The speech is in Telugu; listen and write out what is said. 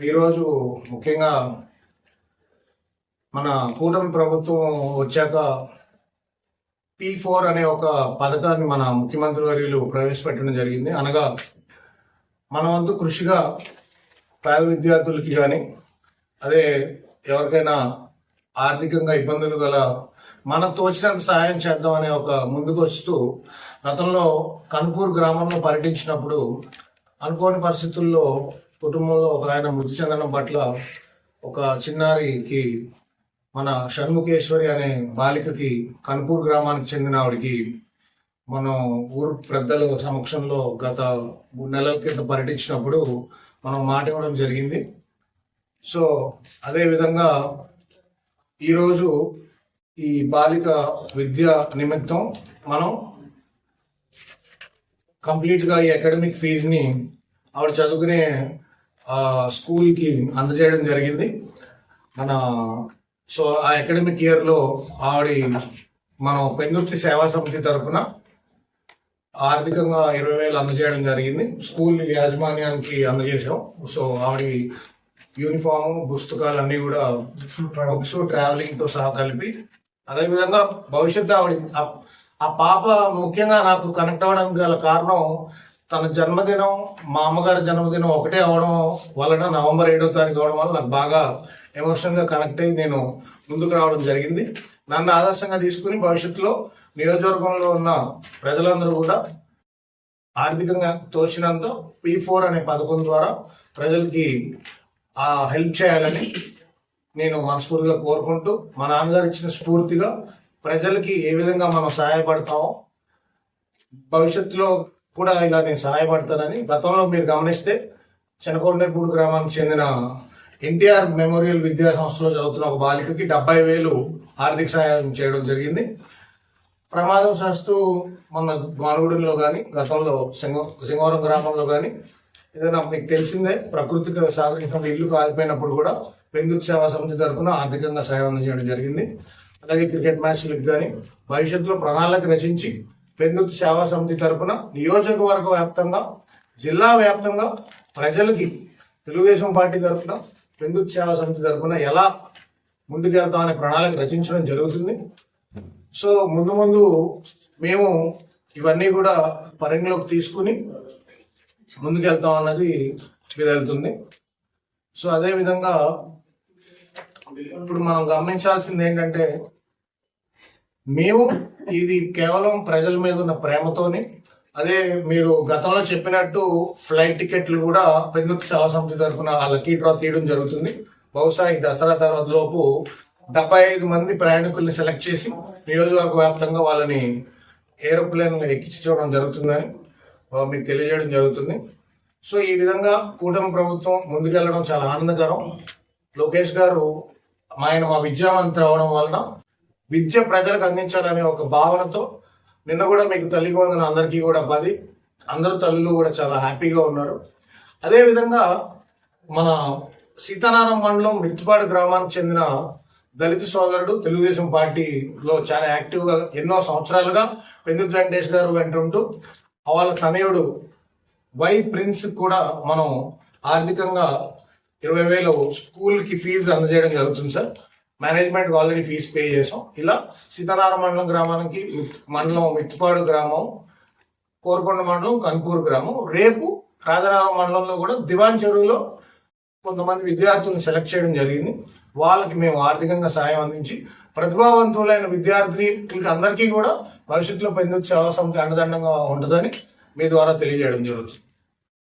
ఈరోజు ముఖ్యంగా మన కూటమి ప్రభుత్వం వచ్చాక పీ ఫోర్ అనే ఒక పథకాన్ని మన ముఖ్యమంత్రి వర్యులు ప్రవేశపెట్టడం జరిగింది. అనగా మన వంతు కృషిగా పేద విద్యార్థులకి కానీ అదే ఎవరికైనా ఆర్థికంగా ఇబ్బందులు గల మనం తోచినంత సహాయం చేద్దాం అనే ఒక ముందుకు వస్తూ గతంలో కన్పూర్ గ్రామంలో పర్యటించినప్పుడు అనుకోని పరిస్థితుల్లో కుటుంబంలో ఒక ఆయన మృతి చెందడం పట్ల ఒక చిన్నారికి మన షణ్ముఖేశ్వరి అనే బాలికకి కన్పూర్ గ్రామానికి చెందిన ఆవిడకి మనం ఊరు పెద్దల సమక్షంలో గత మూడు నెలల క్రితం పర్యటించినప్పుడు మనం మాట ఇవ్వడం జరిగింది. సో అదేవిధంగా ఈరోజు ఈ బాలిక విద్య నిమిత్తం మనం కంప్లీట్గా ఈ అకాడమిక్ ఫీజుని ఆవిడ చదువుకునే స్కూల్కి అందజేయడం జరిగింది. మన సో ఆ అకాడమిక్ ఇయర్లో ఆవిడ మనం పెందుర్తి సేవా సమితి తరఫున ఆర్థికంగా ఇరవై వేలు అందజేయడం జరిగింది. స్కూల్ యాజమాన్యానికి అందజేసాం సో ఆవిడ యూనిఫామ్ పుస్తకాలు అన్ని కూడా బుక్స్ ట్రావెలింగ్తో సహా కలిపి అదేవిధంగా భవిష్యత్తు ఆవిడ ఆ పాప ముఖ్యంగా నాకు కనెక్ట్ అవ్వడానికి గల కారణం తన జన్మదినం మా అమ్మగారి జన్మదినం ఒకటే అవడం వలన నవంబర్ ఏడో తారీఖు అవడం వల్ల నాకు బాగా ఎమోషనల్గా కనెక్ట్ అయ్యి నేను ముందుకు రావడం జరిగింది. నన్ను ఆదర్శంగా తీసుకుని భవిష్యత్తులో నియోజకవర్గంలో ఉన్న ప్రజలందరూ కూడా ఆర్థికంగా తోచినంత పీ ఫోర్ అనే పథకం ద్వారా ప్రజలకి ఆ హెల్ప్ చేయాలని నేను మనస్ఫూర్తిగా కోరుకుంటూ మా నాన్నగారు ఇచ్చిన స్ఫూర్తిగా ప్రజలకి ఏ విధంగా మనం సహాయపడతామో భవిష్యత్తులో కూడా ఇలా నేను సహాయపడతానని గతంలో మీరు గమనిస్తే చెనకొండపూడి గ్రామానికి చెందిన ఎన్టీఆర్ మెమోరియల్ విద్యా సంస్థలో చదువుతున్న ఒక బాలికకి డెబ్బై వేలు ఆర్థిక సహాయం చేయడం జరిగింది. ప్రమాదం శాస్తూ మన మానవుడిలో కానీ గతంలో సింగ సింగవరం గ్రామంలో కానీ ఏదైనా మీకు తెలిసిందే ప్రకృతికి సాగరించిన ఇల్లు కాలిపోయినప్పుడు కూడా పెందుకు సేవా సమితి తరఫున ఆర్థికంగా సహాయం అందజేయడం జరిగింది. అలాగే క్రికెట్ మ్యాచ్లకు కానీ భవిష్యత్తులో ప్రణాళిక రచించి పెందుతు సేవా సమితి తరపున నియోజకవర్గ వ్యాప్తంగా జిల్లా వ్యాప్తంగా ప్రజలకి తెలుగుదేశం పార్టీ తరఫున పెందుతు సేవా సమితి తరఫున ఎలా ముందుకెళ్తాం అనే ప్రణాళిక రచించడం జరుగుతుంది. సో ముందు ముందు మేము ఇవన్నీ కూడా పరిగణలోకి తీసుకుని ముందుకెళ్తాం అన్నది వెళ్తుంది. సో అదేవిధంగా ఇప్పుడు మనం గమనించాల్సింది ఏంటంటే మేము ఇది కేవలం ప్రజల మీద ఉన్న ప్రేమతోని అదే మీరు గతంలో చెప్పినట్టు ఫ్లైట్ టికెట్లు కూడా పెందుకు సేవా సమితి తరఫున ఆ లక్కీ డ్రా తీయడం జరుగుతుంది. బహుశా ఈ దసరా తర్వాత లోపు డెబ్బై ఐదు మంది ప్రయాణికుల్ని సెలెక్ట్ చేసి నియోజకవర్గ వ్యాప్తంగా వాళ్ళని ఏరోప్లేన్ ఎక్కించడం జరుగుతుందని మీకు తెలియజేయడం జరుగుతుంది. సో ఈ విధంగా కూటమి ప్రభుత్వం ముందుకెళ్ళడం చాలా ఆనందకరం. లోకేష్ గారు ఆయన మా విద్యావంతులు అవడం వలన విద్య ప్రజలకు అందించాలనే ఒక భావనతో నిన్న కూడా మీకు తల్లికి వందన అందరికీ కూడా పది. అందరూ తల్లులు కూడా చాలా హ్యాపీగా ఉన్నారు. అదేవిధంగా మన సీతారామ మండలం మిత్తిపాడు గ్రామానికి చెందిన దళిత సోదరుడు తెలుగుదేశం పార్టీలో చాలా యాక్టివ్గా ఎన్నో సంవత్సరాలుగా పెందుతు వెంకటేష్ గారు వెంట ఉంటూ వాళ్ళ తనయుడు వై ప్రిన్స్ కూడా మనం ఆర్థికంగా ఇరవై వేలు స్కూల్కి ఫీజు అందజేయడం జరుగుతుంది sir. Management already fee pay చేసాం. ఇలా సీతారామ మండలం గ్రామానికి మండలం మిత్తిపాడు గ్రామం కోరుకొండ మండలం కన్పూర్ గ్రామం. రేపు రాజనారాయణ మండలంలో కూడా దివాన్ చెరువులో కొంతమంది విద్యార్థులను సెలెక్ట్ చేయడం జరిగింది. వాళ్ళకి మేము ఆర్థికంగా సాయం అందించి ప్రతిభావంతులైన విద్యార్థులకి అందరికీ కూడా భవిష్యత్తులో పొందొచ్చే అవసరం అండదండంగా ఉంటుందని మీ ద్వారా తెలియజేయడం జరుగుతుంది.